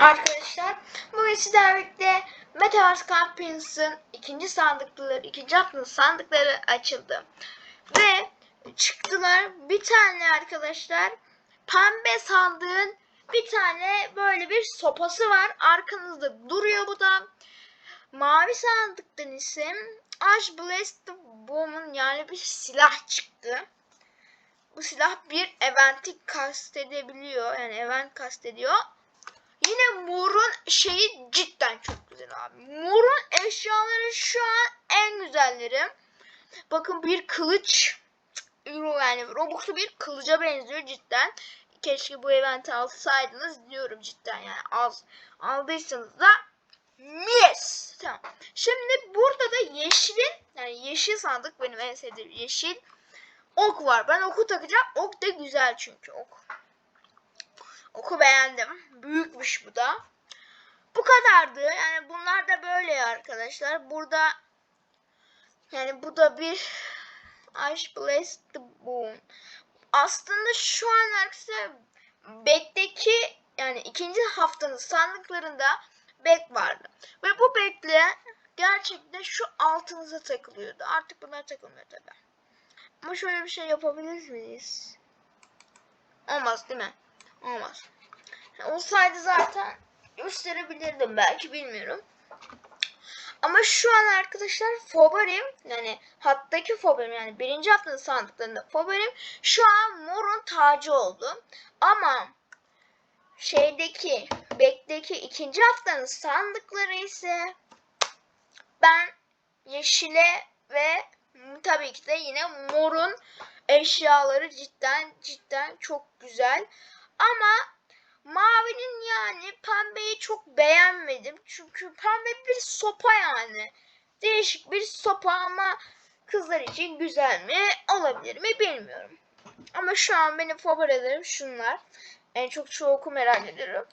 Arkadaşlar bugün sizlerle Metaverse Campings'ın ikinci sandıkları, ikinci haftanın sandıkları açıldı. Ve çıktılar bir tane arkadaşlar pembe sandığın bir tane böyle bir sopası var. Arkanızda duruyor bu da. Mavi sandıktan ise Ash Blast Bomb'un yani bir silah çıktı. Bu silah bir eventi kastedebiliyor. Yani event kastediyor. Yine Moore'un şeyi cidden çok güzel abi. Moore'un eşyaları şu an en güzelleri. Bakın bir kılıç. Yani Robux'lu bir kılıca benziyor cidden. Keşke bu eventi alsaydınız diyorum cidden yani az aldıysanız da mis. Tamam. Şimdi burada da yeşilin yani yeşil sandık benim en sevdiğim yeşil ok var. Ben oku takacağım. Ok da güzel çünkü ok. Oku beğendim. Büyükmüş bu da. Bu kadardı. Yani bunlar da böyle arkadaşlar. Burada yani bu da bir Ash Blast the Boom. Aslında şu an arkadaşlar Back'teki yani ikinci haftanın sandıklarında Back vardı. Ve bu Back'le gerçekten şu altınıza takılıyordu. Artık bunlar takılmıyor tabi. Ama şöyle bir şey yapabilir miyiz? Olmaz değil mi? Olmaz. Olsaydı zaten gösterebilirdim belki bilmiyorum. Ama şu an arkadaşlar favorim yani hattaki favorim yani birinci haftanın sandıklarında favorim şu an morun tacı oldu. Ama şeydeki bekteki ikinci haftanın sandıkları ise ben yeşile ve tabii ki de yine morun eşyaları cidden cidden çok güzel. Ama mavinin yani pembeyi çok beğenmedim. Çünkü pembe bir sopa yani. Değişik bir sopa ama kızlar için güzel mi olabilir mi bilmiyorum. Ama şu an benim favorilerim şunlar. En çok çoğu merak ediyorum.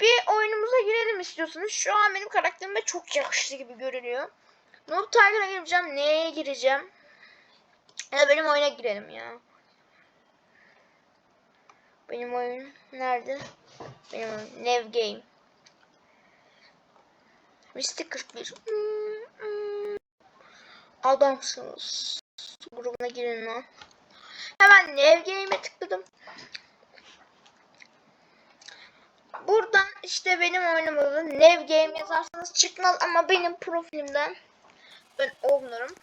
Bir oyunumuza girelim istiyorsanız. Şu an benim karakterime çok yakıştı gibi görünüyor. Noob Tiger'a gireceğim. Neye gireceğim? Ya benim oyuna girelim ya. Benim oyun nerede? Benim oyun Nev Game. Mystic 41. Adamsınız. Grubuna girin lan. Hemen Nev Game'e tıkladım. Buradan işte benim oynamalı Nev Game yazarsanız çıkmaz ama benim profilimden ben olurum.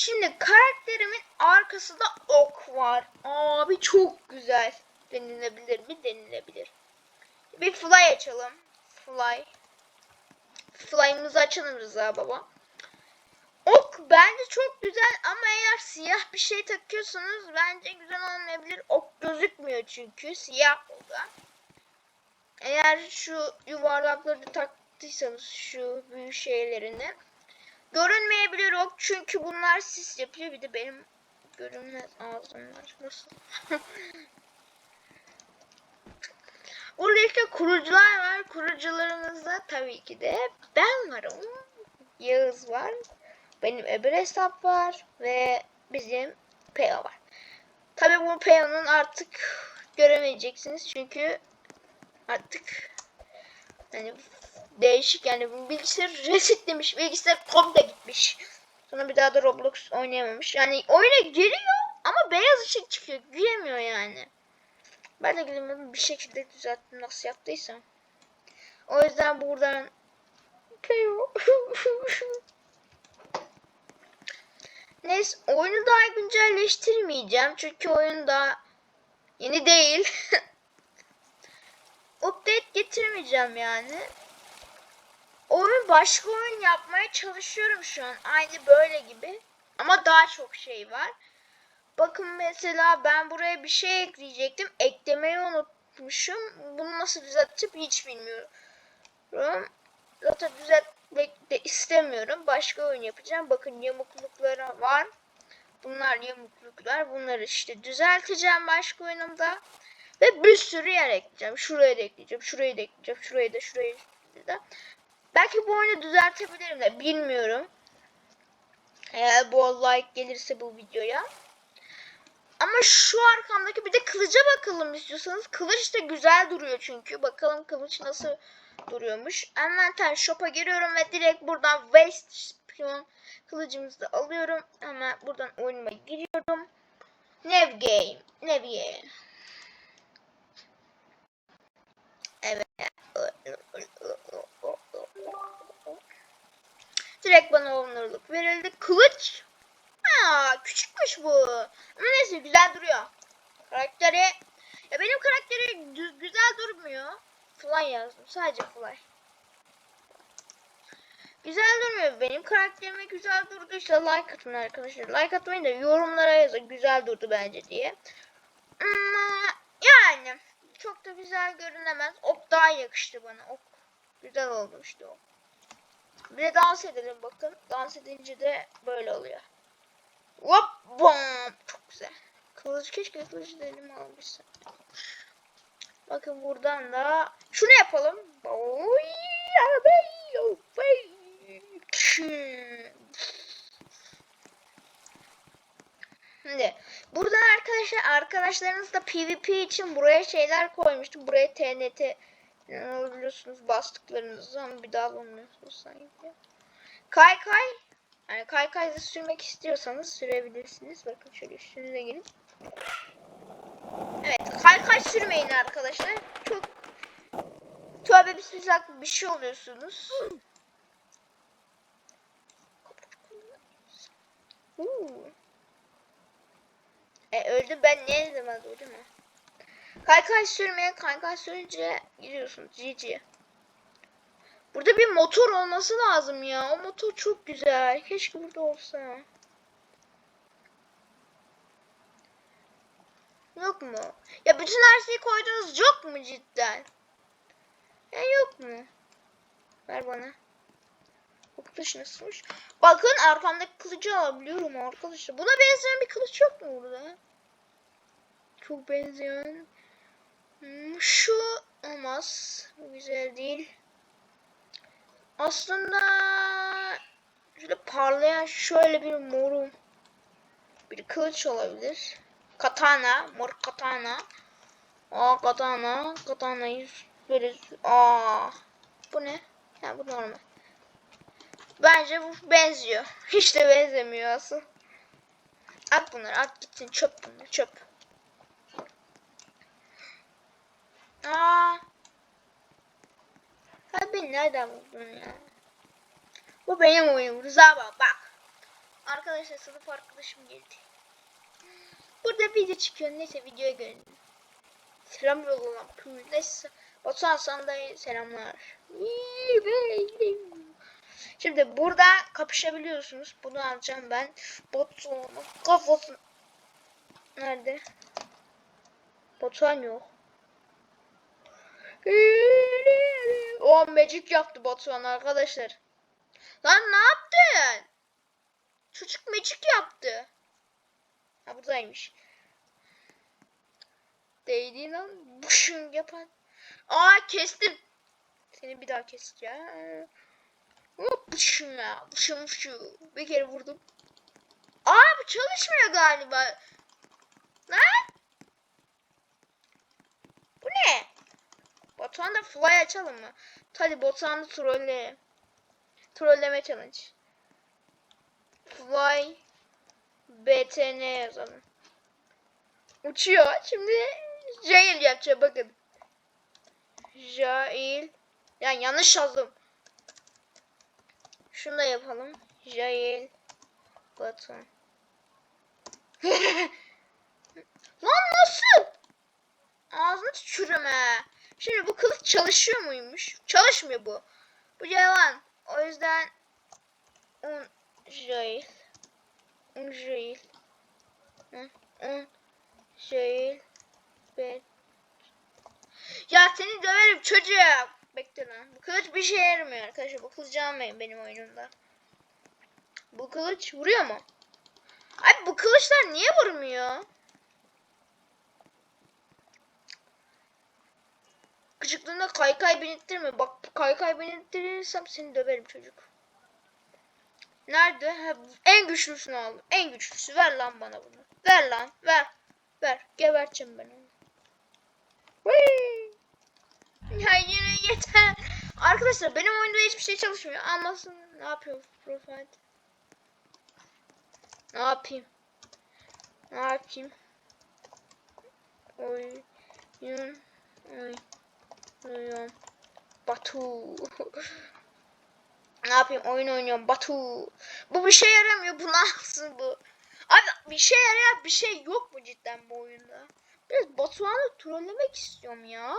Şimdi karakterimin arkasında ok var. Abi çok güzel. Denilebilir mi? Denilebilir. Bir fly açalım. Fly. Fly'ımızı açalım Rıza baba. Ok bence çok güzel ama eğer siyah bir şey takıyorsanız bence güzel olmayabilir. Ok gözükmüyor çünkü siyah o da. Eğer şu yuvarlakları taktıysanız şu büyük şeylerini Görünmeyebilir ok çünkü bunlar sis yapıyor. Bir de benim görünmez ağzım var. Nasıl? Burada işte kurucular var. Kurucularımızda tabii ki de ben varım. Yağız var. Benim öbür hesap var. Ve bizim Peo var. Tabii bu Peo'nun artık göremeyeceksiniz. Çünkü artık hani değişik yani bilgisayar resetlemiş. Bilgisayar komple gitmiş. Sonra bir daha da Roblox oynayamamış. Yani oyuna giriyor ama beyaz ışık çıkıyor. Giremiyor yani. Ben de giremedim bir şekilde düzelttim nasıl yaptıysam. O yüzden buradan Neyse oyunu daha güncelleştirmeyeceğim. Çünkü oyun daha yeni değil. Update getirmeyeceğim yani oyun başka oyun yapmaya çalışıyorum şu an. Aynı böyle gibi. Ama daha çok şey var. Bakın mesela ben buraya bir şey ekleyecektim. Eklemeyi unutmuşum. Bunu nasıl düzelteceğim hiç bilmiyorum. Zaten düzeltmek de istemiyorum. Başka oyun yapacağım. Bakın yamuklukları var. Bunlar yamukluklar. Bunları işte düzelteceğim başka oyunumda. Ve bir sürü yer ekleyeceğim. Şuraya da ekleyeceğim. Şuraya da ekleyeceğim. Şuraya da şuraya da. Belki bu oyunu düzeltebilirim de bilmiyorum. Eğer bu like gelirse bu videoya. Ama şu arkamdaki bir de kılıca bakalım istiyorsanız. Kılıç da güzel duruyor çünkü. Bakalım kılıç nasıl duruyormuş. Envanter shop'a giriyorum ve direkt buradan waste spion kılıcımızı da alıyorum. Hemen buradan oyunuma giriyorum. Nev game. Nevye. Evet. Direkt bana onurluk verildi. Kılıç. Ha, küçükmüş bu. Ama neyse güzel duruyor. Karakteri ya benim karakteri dü- güzel durmuyor. Fly yazdım. Sadece Fly. Güzel durmuyor. Benim karakterime güzel durduysa like atın arkadaşlar. Like atmayın da yorumlara yazın. Güzel durdu bence diye. Yani çok da güzel görünemez. Ok daha yakıştı bana. Ok güzel oldu işte o. Bir de dans edelim bakın. Dans edince de böyle oluyor. Hop bom. Çok güzel. Kılıç keşke kılıcı da elime. Bakın buradan da şunu yapalım. Şimdi buradan arkadaşlar arkadaşlarınız da PvP için buraya şeyler koymuştum. Buraya TNT biliyorsunuz bastıklarınız zaman bir daha bulmuyorsunuz sanki. Kay kay. Yani kay kayda sürmek istiyorsanız sürebilirsiniz. Bakın şöyle üstünüze gelin. Evet kay kay sürmeyin arkadaşlar. Çok tövbe bismillah bir şey oluyorsunuz. E öldü ben ne zaman değil mi? Kaykay sürmeye kaykay sürünce gidiyorsun GG. Burada bir motor olması lazım ya. O motor çok güzel. Keşke burada olsa. Yok mu? Ya bütün her şeyi koydunuz yok mu cidden? Ya yok mu? Ver bana. Kılıç nasılmış? Bakın arkamdaki kılıcı alabiliyorum arkadaşlar. Buna benzeyen bir kılıç yok mu burada? Çok benzeyen. Hmm, şu olmaz. Bu güzel değil. Aslında şöyle parlayan şöyle bir morum bir kılıç olabilir. Katana, mor katana. Aa katana, katanayı böyle aa bu ne? Ha bu normal. Bence bu benziyor. Hiç de benzemiyor asıl. At bunları, at gitsin çöp bunlar, çöp. Aa. Ben nereden buldun ya? Bu benim oyunum Rıza bak bak. Arkadaşlar sınıf arkadaşım geldi. Burada video çıkıyor. Neyse videoya gelin. Selam yollamam. Neyse. Batuhan sana da selamlar. Şimdi burada kapışabiliyorsunuz. Bunu alacağım ben. Batuhan'ın kafası. Nerede? Batuhan yok. O magic yaptı Batuhan arkadaşlar. Lan ne yaptın? Çocuk magic yaptı. Ha buradaymış. Değdi lan. Buşun yapan. Aa kestim. Seni bir daha keseceğim. Hop buşun ya. Buşun buşun. Bir kere vurdum. Aa bu çalışmıyor galiba. Lan. Bu ne? Batuhan'da fly açalım mı? Hadi Batuhan'da trolle. Trolleme challenge. Fly BTN yazalım. Uçuyor. Şimdi Jail yapacağım bakın. Jail. Yani yanlış yazdım. Şunu da yapalım. Jail. Batuhan. Lan nasıl? Ağzını tükürüme. Şimdi bu kılıç çalışıyor muymuş? Çalışmıyor bu. Bu yalan. O yüzden un jail. Un jail. Un jail. Bet. Ya seni döverim çocuğum. Bekle lan. Bu kılıç bir şey yaramıyor arkadaşlar. Bu kılıcı almayın benim oyunumda. Bu kılıç vuruyor mu? Ay bu kılıçlar niye vurmuyor? Gıcıklığında kaykay binittirme. Bak kaykay binittirirsem seni döverim çocuk. Nerede? Ha, en güçlüsünü aldım. En güçlüsü. Ver lan bana bunu. Ver lan. Ver. Ver. Geberteceğim ben onu. Ya yine yeter. Arkadaşlar benim oyunda hiçbir şey çalışmıyor. Anlasın ne yapıyor profile? Ne yapayım? Ne yapayım? Oyun. Oyun. Batu. ne yapayım? Oyun oynuyorum. Batu. Bu bir şey yaramıyor. Bu nasıl bu? Abi bir şey yarayan bir şey yok mu cidden bu oyunda? Biraz Batuhan'ı trollemek istiyorum ya.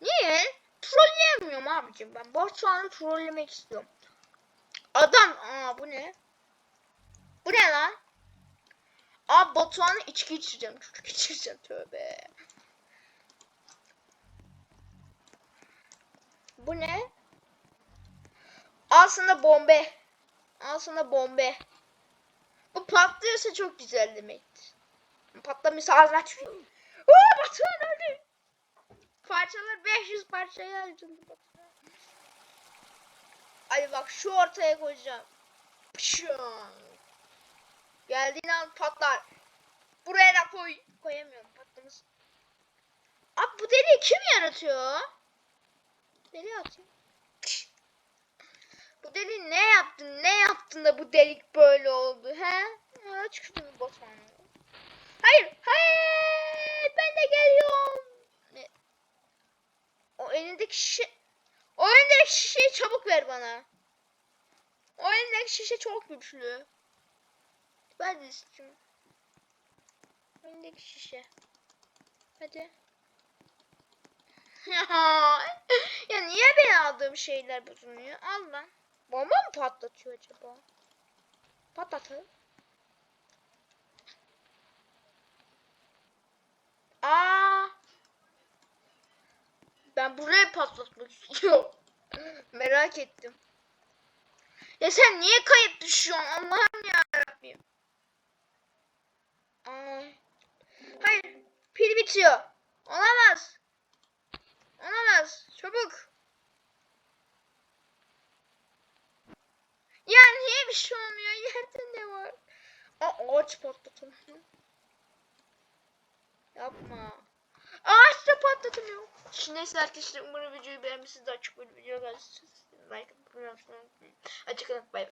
Niye? Trolleyemiyorum abicim ben. Batuhan'ı trollemek istiyorum. Adam, aa bu ne? Bu ne lan? Aa Batuhan'ı içki içeceğim. Çocuk içeceğim tövbe. Bu ne? Sana bombe. Sana bombe. Bu patlıyorsa çok güzel demektir. Patlamışsa ağzına tüküreyim. Aa Batuhan öldü. Parçalar 500 parçaya ayrıldı. Hadi bak şu ortaya koyacağım. Pşın. Geldiğin an patlar. Buraya da koy. Koyamıyorum patlamış. Abi bu deliği kim yaratıyor? Deli atıyor. Bu deliği ne yaptın? Ne yaptın da bu delik böyle oldu he? Ha, çıktı bir Batuhan. Hayır, hayır, ben de geliyorum. O elindeki şişe, o elindeki şişeyi çabuk ver bana. O elindeki şişe çok güçlü. Ben de istiyorum. Elindeki şişe. Hadi. ya niye ben aldığım şeyler bozuluyor? Al lan. Bomba mı patlatıyor acaba? Patlatır. Aa! Ben burayı patlatmak istiyorum. Merak ettim. Ya sen niye kayıp düşüyorsun Allah'ım yarabbim. Ay. Hayır. Pil bitiyor. Olamaz. Çabuk. Ya niye bir şey olmuyor? Yerde ne var? Aa, ağaç patlatalım. Yapma. Ağaç da patlatamıyor. Şimdi neyse arkadaşlar umarım videoyu beğenmişsiniz. Çok böyle video gelsin. Like atmayı unutmayın. Açık bay bay.